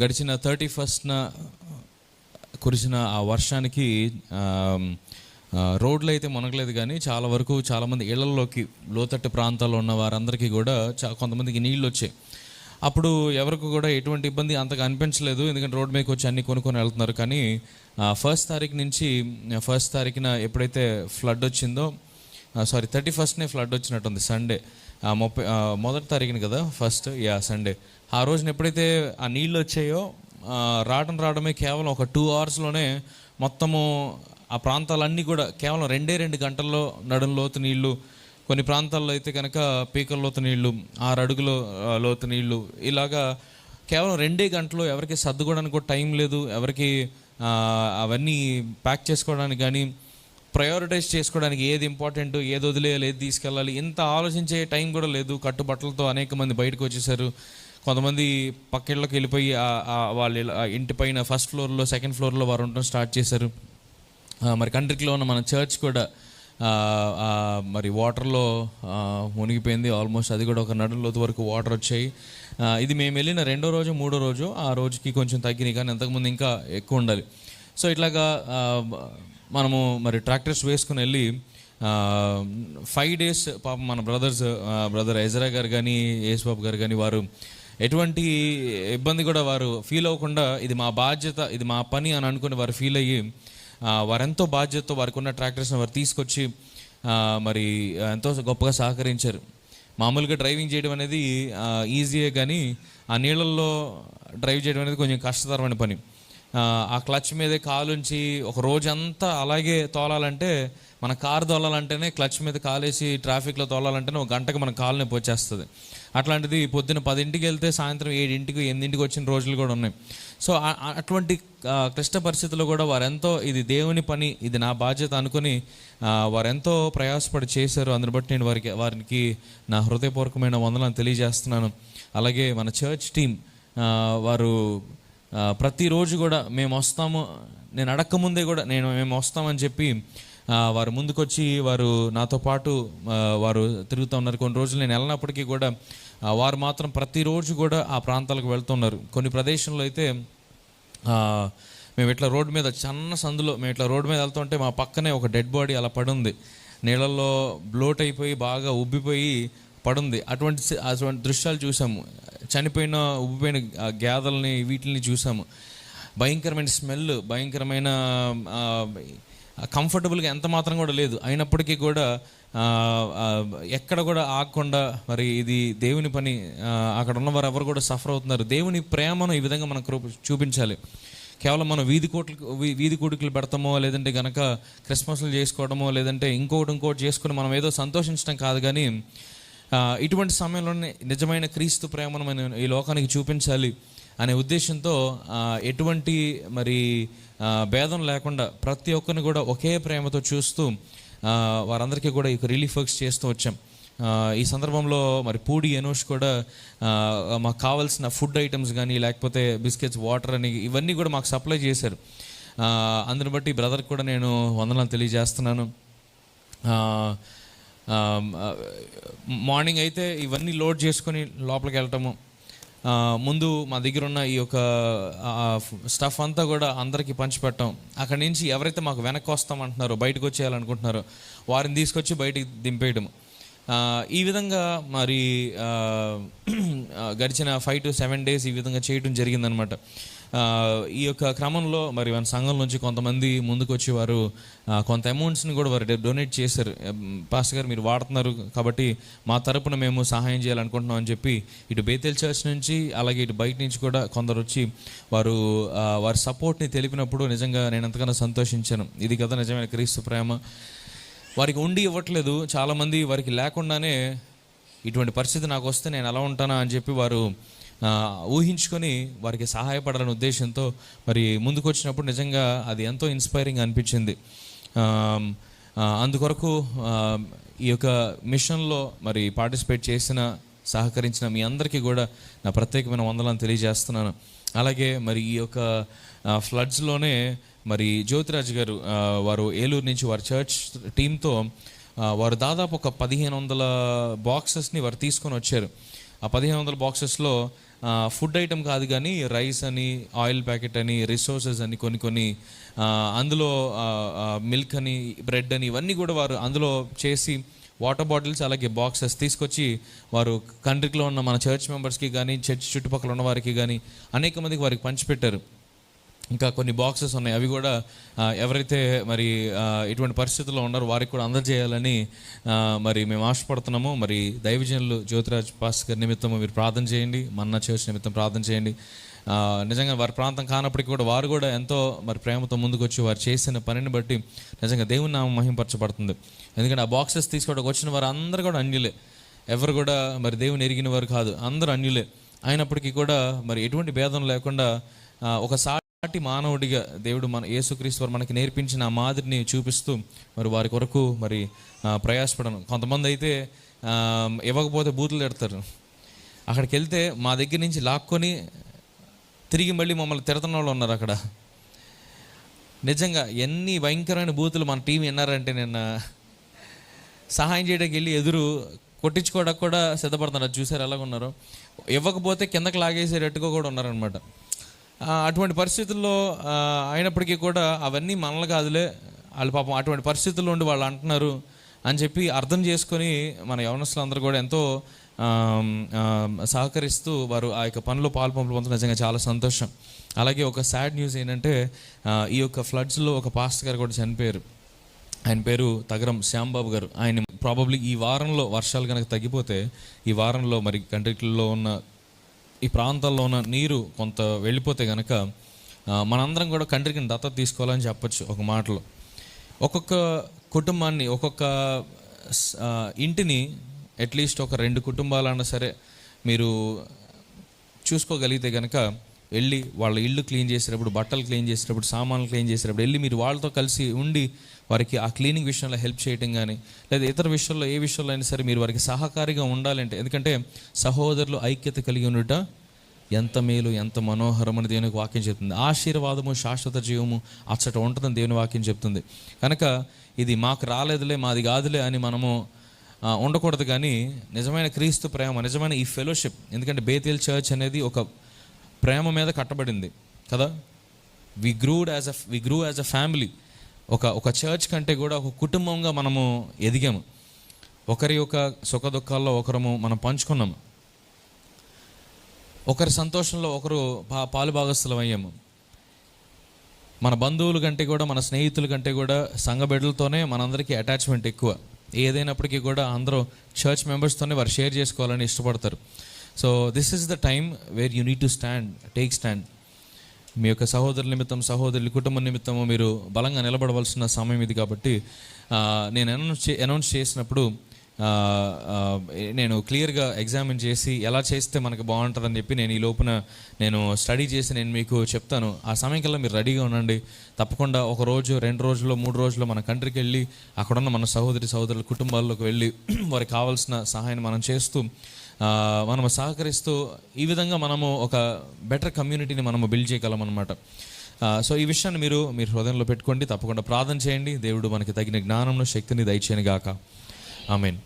గడిచిన థర్టీ ఫస్ట్న కురిసిన ఆ వర్షానికి రోడ్లు అయితే మునగలేదు కానీ చాలా వరకు చాలామంది ఇళ్ళలోకి లోతట్టు ప్రాంతాల్లో ఉన్న వారందరికీ కూడా చా కొంతమందికి నీళ్ళు వచ్చాయి అప్పుడు ఎవరికి కూడా ఎటువంటి ఇబ్బంది అంతగా అనిపించలేదు. ఎందుకంటే రోడ్ మీదకి వచ్చి అన్ని కొనుక్కొని వెళ్తున్నారు. కానీ ఫస్ట్ తారీఖు నుంచి ఫస్ట్ తారీఖున ఎప్పుడైతే ఫ్లడ్ వచ్చిందో సారీ థర్టీ ఫస్ట్నే ఫ్లడ్ వచ్చినట్టుంది సండే. ముప్పై మొదటి తారీఖున కదా ఫస్ట్ యా సండే. ఆ రోజున ఎప్పుడైతే ఆ నీళ్ళు వచ్చాయో రావడం రావడమే కేవలం ఒక టూ అవర్స్లోనే మొత్తము ఆ ప్రాంతాలన్నీ కూడా కేవలం రెండే రెండు గంటల్లో నడుం లోతు నీళ్ళు కొన్ని ప్రాంతాల్లో అయితే కనుక పీకల లోతు నీళ్ళు ఆరు అడుగుల లోతు నీళ్ళు ఇలాగా కేవలం రెండే గంటలు ఎవరికి సర్దుకోవడానికి కూడా టైం లేదు ఎవరికి అవన్నీ ప్యాక్ చేసుకోవడానికి కానీ ప్రయారిటైజ్ చేసుకోవడానికి ఏది ఇంపార్టెంట్ ఏది వదిలేయాలి ఏది తీసుకెళ్ళాలి ఇంత ఆలోచించే టైం కూడా లేదు కట్టుబట్టలతో అనేక మంది బయటకు వచ్చేసారు. కొంతమంది పక్కిళ్ళకి వెళ్ళిపోయి వాళ్ళ ఇంటి పైన ఫస్ట్ ఫ్లోర్లో సెకండ్ ఫ్లోర్లో వారు ఉండడం స్టార్ట్ చేశారు. మరి కంట్రీలో ఉన్న మన చర్చ్ కూడా మరి వాటర్లో మునిగిపోయింది. ఆల్మోస్ట్ అది కూడా ఒక నడులోతు వరకు వాటర్ వచ్చాయి. ఇది మేము వెళ్ళిన రెండో రోజు మూడో రోజు ఆ రోజుకి కొంచెం తగ్గినాయి. కానీ అంతకుముందు ఇంకా ఎక్కువ ఉండాలి. సో ఇట్లాగా మనము మరి ట్రాక్టర్స్ వేసుకుని వెళ్ళి ఫైవ్ డేస్ పాపం మన బ్రదర్స్ బ్రదర్ ఎజరా గారు కానీ యేసుబాబు గారు కానీ వారు ఎటువంటి ఇబ్బంది కూడా వారు ఫీల్ అవ్వకుండా ఇది మా బాధ్యత ఇది మా పని అని అనుకుని వారు ఫీల్ అయ్యి వారెంతో బాధ్యతతో వారికి ఉన్న ట్రాక్టర్స్ని వారు తీసుకొచ్చి మరి ఎంతో గొప్పగా సహకరించారు. మామూలుగా డ్రైవింగ్ చేయడం అనేది ఈజీయే కానీ ఆ నీళ్ళల్లో డ్రైవ్ చేయడం అనేది కొంచెం కష్టతరమైన పని. ఆ, ఆ క్లచ్ మీదే కాలుంచి ఒక రోజంతా అలాగే తోలాలంటే మన కారు తోలాలంటేనే క్లచ్ మీద కాలేసి ట్రాఫిక్లో తోలాలంటేనే ఒక గంటకు మన కాలు నొప్పి వచ్చేస్తుంది. అట్లాంటిది పొద్దున్న పదింటికి వెళ్తే సాయంత్రం ఏడింటికి ఎనిమిదింటికి వచ్చిన రోజులు కూడా ఉన్నాయి. సో అటువంటి క్లిష్ట పరిస్థితుల్లో కూడా వారెంతో ఇది దేవుని పని ఇది నా బాధ్యత అనుకుని వారెంతో ప్రయాసపడి చేశారు. అందుని బట్టి నేను వారికి వారికి నా హృదయపూర్వకమైన వందలను తెలియజేస్తున్నాను. అలాగే మన చర్చ్ టీం వారు ప్రతిరోజు కూడా మేము వస్తాము. నేను అడక్కముందే కూడా నేను మేము వస్తామని చెప్పి వారు ముందుకొచ్చి వారు నాతో పాటు వారు తిరుగుతూ ఉన్నారు. కొన్ని రోజులు నేను వెళ్ళినప్పటికీ కూడా వారు మాత్రం ప్రతిరోజు కూడా ఆ ప్రాంతాలకు వెళ్తున్నారు. కొన్ని ప్రదేశంలో అయితే మేము ఇట్లా రోడ్డు మీద చిన్న సందులో మేము ఇట్లా రోడ్డు మీద వెళ్తుంటే మా పక్కనే ఒక డెడ్ బాడీ అలా పడుంది. నీళ్ళల్లో బ్లోట్ అయిపోయి బాగా ఉబ్బిపోయి పడుంది. అటువంటి అటువంటి దృశ్యాలు చూసాము. చనిపోయిన ఉబ్బిపోయిన గ్యాదల్ని వీటిని చూసాము. భయంకరమైన స్మెల్ భయంకరమైన కంఫర్టబుల్గా ఎంత మాత్రం కూడా లేదు. అయినప్పటికీ కూడా ఎక్కడ కూడా ఆగకుండా మరి ఇది దేవుని పని అక్కడ ఉన్నవారు ఎవరు కూడా సఫర్ అవుతున్నారు. దేవుని ప్రేమను ఈ విధంగా మనం కృప- చూపించాలి. కేవలం మనం వీధి కోట్లు వీ- వీధి కూడికలు పెడతామో లేదంటే గనక క్రిస్మస్లు చేసుకోవడమో లేదంటే ఇంకోటి ఇంకోటి చేసుకుని మనం ఏదో సంతోషించడం కాదు కానీ ఇటువంటి సమయంలోనే నిజమైన క్రీస్తు ప్రేమను మనం ఈ లోకానికి చూపించాలి. అనే ఉద్దేశంతో ఎటువంటి మరి భేదం లేకుండా ప్రతి ఒక్కరిని కూడా ఒకే ప్రేమతో చూస్తూ వారందరికీ కూడా ఈ రిలీఫ్ వర్క్స్ చేస్తూ వచ్చాం. ఈ సందర్భంలో మరి పూడి ఎనోష్ కూడా మాకు కావాల్సిన ఫుడ్ ఐటమ్స్ కానీ లేకపోతే బిస్కెట్స్ వాటర్ అని ఇవన్నీ కూడా మాకు సప్లై చేశారు. అందుని బట్టి బ్రదర్కి కూడా నేను వందనాలు తెలియజేస్తున్నాను. మార్నింగ్ అయితే ఇవన్నీ లోడ్ చేసుకొని లోపలికి వెళ్ళటము ముందు మా దగ్గర ఉన్న ఈ యొక్క స్టఫ్ అంతా కూడా అందరికీ పంచిపెట్టాం. అక్కడి నుంచి ఎవరైతే మాకు వెనక్కి వస్తామంటున్నారో బయటకు వచ్చేయాలనుకుంటున్నారో వారిని తీసుకొచ్చి బయటికి దింపేయడం. ఈ విధంగా మరి గడిచిన ఫైవ్ టు సెవెన్ డేస్ ఈ విధంగా చేయడం జరిగిందనమాట. ఈ యొక్క క్రమంలో మరి మన సంఘం నుంచి కొంతమంది ముందుకు వచ్చి వారు కొంత అమౌంట్స్ని కూడా వారు డొనేట్ చేశారు. పాస్టర్ గారు మీరు వాడుతున్నారు కాబట్టి మా తరపున మేము సహాయం చేయాలనుకుంటున్నాం అని చెప్పి ఇటు బేతెల్ చర్చ్ నుంచి అలాగే ఇటు బయట నుంచి కూడా కొందరు వచ్చి వారు వారి సపోర్ట్ని తెలిపినప్పుడు నిజంగా నేను ఎంతగానో సంతోషించాను. ఇది కదా నిజమైన క్రీస్తు ప్రేమ. వారికి ఉండి ఇవ్వట్లేదు. చాలామంది వారికి లేకుండానే ఇటువంటి పరిస్థితి నాకు వస్తే నేను ఎలా ఉంటానా అని చెప్పి వారు ఊహించుకొని వారికి సహాయపడాలనే ఉద్దేశంతో మరి ముందుకు వచ్చినప్పుడు నిజంగా అది ఎంతో ఇన్స్పైరింగ్ అనిపించింది. అందుకొరకు ఈ యొక్క మిషన్లో మరి పార్టిసిపేట్ చేసిన సహకరించిన మీ అందరికీ కూడా నా ప్రత్యేకమైన వందలను తెలియజేస్తున్నాను. అలాగే మరి ఈ యొక్క ఫ్లడ్స్లోనే మరి జ్యోతిరాజు గారు వారు ఏలూరు నుంచి వారి చర్చ్ టీంతో వారు దాదాపు ఒక పదిహేను వందల బాక్సెస్ని వారు తీసుకొని వచ్చారు. ఆ పదిహేను వందల బాక్సెస్లో ఫుడ్ ఐటమ్ కాదు కానీ రైస్ అని ఆయిల్ ప్యాకెట్ అని రిసోర్సెస్ అని కొన్ని కొన్ని అందులో మిల్క్ అని బ్రెడ్ అని ఇవన్నీ కూడా వారు అందులో చేసి వాటర్ బాటిల్స్ అలాగే బాక్సెస్ తీసుకొచ్చి వారు కంట్రీలో ఉన్న మన చర్చ్ మెంబర్స్కి కానీ చర్చ్ చుట్టుపక్కల ఉన్న వారికి కానీ అనేక మందికి వారికి పంచిపెట్టారు. ఇంకా కొన్ని బాక్సెస్ ఉన్నాయి. అవి కూడా ఎవరైతే మరి ఎటువంటి ఇటువంటి పరిస్థితుల్లో ఉన్నారో వారికి కూడా అందజేయాలని మరి మేము ఆశపడుతున్నాము. మరి దైవజనులు జ్యోతిరాజ్ పాస్ గారి నిమిత్తం మీరు ప్రార్థన చేయండి. మన్న చర్చ్ నిమిత్తం ప్రార్థన చేయండి. నిజంగా వారి ప్రాంతం కానప్పటికీ కూడా వారు కూడా ఎంతో మరి ప్రేమతో ముందుకు వచ్చి వారు చేసిన పనిని బట్టి నిజంగా దేవుని నామం మహింపరచబడుతుంది. ఎందుకంటే ఆ బాక్సెస్ తీసుకోవడానికి వచ్చిన వారు అందరూ కూడా అన్యులే. ఎవరు కూడా మరి దేవుని ఎరిగిన వారు కాదు. అందరూ అన్యులే. అయినప్పటికీ కూడా మరి ఎటువంటి భేదం లేకుండా ఒకసారి ఒక మానవుడిగా దేవుడు మన యేసుక్రీస్తు వారు మనకి నేర్పించిన ఆ మాదిరిని చూపిస్తూ మరి వారి కొరకు మరి ప్రయాసపడడం ప్రయాసపడను. కొంతమంది అయితే ఇవ్వకపోతే బూతులు పెడతారు అక్కడికి వెళ్తే మా దగ్గర నుంచి లాక్కొని తిరిగి మళ్ళీ మమ్మల్ని తిడుతున్న వాళ్ళు ఉన్నారు అక్కడ. నిజంగా ఎన్ని భయంకరమైన బూతులు మన టీం విన్నారంటే నిన్న సహాయం చేయడానికి వెళ్ళి ఎదురు కొట్టించుకోవడానికి కూడా సిద్ధపడుతున్నారు. చూసారు ఎలాగ ఉన్నారు ఇవ్వకపోతే కిందకి లాగేసేటట్టుగా కూడా ఉన్నారనమాట అటువంటి పరిస్థితుల్లో అయినప్పటికీ కూడా అవన్నీ మనల్ని కాదులే. వాళ్ళు పాపం అటువంటి పరిస్థితుల్లో ఉండి వాళ్ళు అంటున్నారు అని చెప్పి అర్థం చేసుకొని మన యవనస్తులందరూ కూడా ఎంతో సహకరిస్తూ వారు ఆ యొక్క పనిలో పాలు పంపులు నిజంగా చాలా సంతోషం. అలాగే ఒక సాడ్ న్యూస్ ఏంటంటే ఈ యొక్క ఫ్లడ్స్లో ఒక పాస్టర్ గారు కూడా చనిపోయారు. ఆయన పేరు తగరం శ్యాంబాబు గారు. ఆయన ప్రాబబ్లీ ఈ వారంలో వర్షాలు కనుక తగ్గిపోతే ఈ వారంలో మరి కంట్రీలో ఉన్న ఈ ప్రాంతాల్లో ఉన్న నీరు కొంత వెళ్ళిపోతే కనుక మనందరం కూడా కంట్రీకి దత్తత తీసుకోవాలని చెప్పొచ్చు ఒక మాటలో. ఒక్కొక్క కుటుంబాన్ని ఒక్కొక్క ఇంటిని అట్లీస్ట్ ఒక రెండు కుటుంబాలన్నా సరే మీరు చూసుకోగలిగితే కనుక వెళ్ళి వాళ్ళ ఇల్లు క్లీన్ చేసేటప్పుడు బట్టలు క్లీన్ చేసేటప్పుడు సామాన్లు క్లీన్ చేసేటప్పుడు వెళ్ళి మీరు వాళ్ళతో కలిసి ఉండి వారికి ఆ క్లీనింగ్ విషయంలో హెల్ప్ చేయటం కానీ లేదా ఇతర విషయంలో ఏ విషయంలో అయినా సరే మీరు వారికి సహకారిగా ఉండాలంటే ఎందుకంటే సహోదరులు ఐక్యత కలిగి ఉండుట ఎంత మేలు ఎంత మనోహరమని దేవునికి వాక్యం చెప్తుంది. ఆశీర్వాదము శాశ్వత జీవము అచ్చట ఉంటుందని దేవుని వాక్యం చెప్తుంది. కనుక ఇది మాకు రాలేదులే మాది కాదులే అని మనము ఉండకూడదు కానీ నిజమైన క్రీస్తు ప్రేమ నిజమైన ఈ ఫెలోషిప్ ఎందుకంటే బేతేల్ చర్చ్ అనేది ఒక ప్రేమ మీద కట్టబడింది కదా? We grewed as a we grew as a family ఒక ఒక చర్చ్ కంటే కూడా ఒక కుటుంబంగా మనము ఎదిగాము. ఒకరి యొక్క సుఖ దుఃఖాల్లో ఒకరము మనం పంచుకున్నాము. ఒకరి సంతోషంలో ఒకరు పా పాలు భాగస్థులం అయ్యాము. మన బంధువుల కంటే కూడా మన స్నేహితుల కంటే కూడా సంఘ బిడ్డలతోనే మనందరికీ అటాచ్మెంట్ ఎక్కువ. ఏదైనప్పటికీ కూడా అందరూ చర్చ్ మెంబర్స్తోనే వారు షేర్ చేసుకోవాలని ఇష్టపడతారు. So this is the time where you need to stand take stand మీ యొక్క సహోదరుల నిమిత్తం సహోదరుల కుటుంబం నిమిత్తము మీరు బలంగా నిలబడవలసిన సమయం ఇది కాబట్టి నేను అనౌన్స్ చే అనౌన్స్ చేసినప్పుడు నేను క్లియర్గా ఎగ్జామిన్ చేసి ఎలా చేస్తే మనకు బాగుంటుందని చెప్పి నేను ఈ లోపున నేను స్టడీ చేసి నేను మీకు చెప్తాను. ఆ సమయం కల్లా మీరు రెడీగా ఉండండి. తప్పకుండా ఒక రోజు రెండు రోజుల్లో మూడు రోజుల్లో మన కంట్రీకి వెళ్ళి అక్కడున్న మన సహోదరి సహోదరుల కుటుంబాల్లోకి వెళ్ళి వారికి కావాల్సిన సహాయాన్ని మనం చేస్తూ మనము సహకరిస్తూ ఈ విధంగా మనము ఒక బెటర్ కమ్యూనిటీని మనము బిల్డ్ చేయగలం అనమాట సో ఈ విషయాన్ని మీరు మీరు హృదయంలో పెట్టుకోండి. తప్పకుండా ప్రార్థన చేయండి. దేవుడు మనకి తగిన జ్ఞానంలో శక్తిని దయచేయని గాక. ఆమెన్.